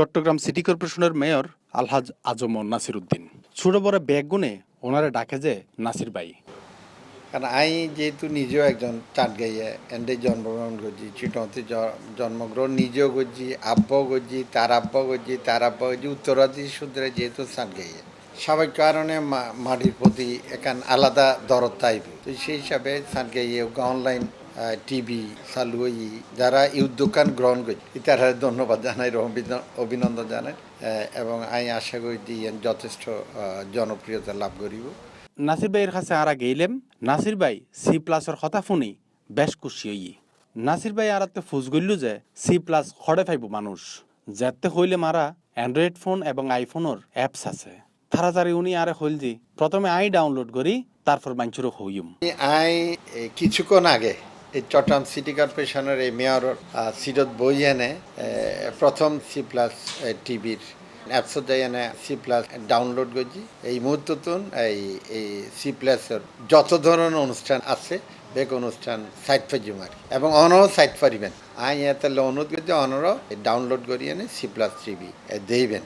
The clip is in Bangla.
চট্টগ্রাম সিটি কর্পোরেশনের মেয়র আলহাজ আজম নাসির উদ্দিন। ছোট বড় ব্যাগ গুনে ওনারে ডাকে যে নাসির ভাই। কারণ আমি যেহেতু নিজেও একজন চাট গাইয়া এন্ডে জন্মগ্রহণ করছি চিটতে জন্মগ্রহণ নিজেও করছি আব্ব করছি, তার আব্বাও করছি, তার আব্বা করছি উত্তরাদি সূত্রে যেহেতু চাট গাইয়া স্বাভাবিক কারণে মাটির প্রতি একান আলাদা দরদ তাইব। তো সেই হিসাবে চাট গাইয়ে অনলাইন টিভি চালু হই যারা এই উদ্যোগকান গ্রহণ করছে তারা ধন্যবাদ জানাই অভিন- অভিনন্দন জানাই এবং আমি আশা করি যথেষ্ট জনপ্রিয়তা লাভ করিব। নাসির ভাইয়ের কাছে আরা গেইলেম নাসির ভাই সি প্লাসের কথা শুনি বেশ খুশি হই। নাসির ভাই আরাতে ফুস গইল যে সি প্লাস খড়ে পাইব মানুষ। যেতে হইলে মারা অ্যান্ড্রয়েড ফোন এবং আইফোনের অ্যাপস আছে। তাড়াতাড়ি উনি আরে হইল যে প্রথমে আই ডাউনলোড করি তারপর মাঞ্চুরও হইম। আই কিছুক্ষণ আগে এই চট্টগ্রাম সিটি কর্পোরেশনের এই মেয়র সিরত বই এনে প্রথম সি প্লাস টিভির অ্যাপসত এনে সি প্লাস ডাউনলোড করছি। এই মুহূর্ততুন এই এই সি প্লাসের যত ধরনের অনুষ্ঠান আছে বেগ অনুষ্ঠান সাইট ফাইজুমারি এবং অনও সাইট পারিবেন আই এতে অনুরোধ করছি, অনরও ডাউনলোড করি এনে সি প্লাস টিভি দেইবেন।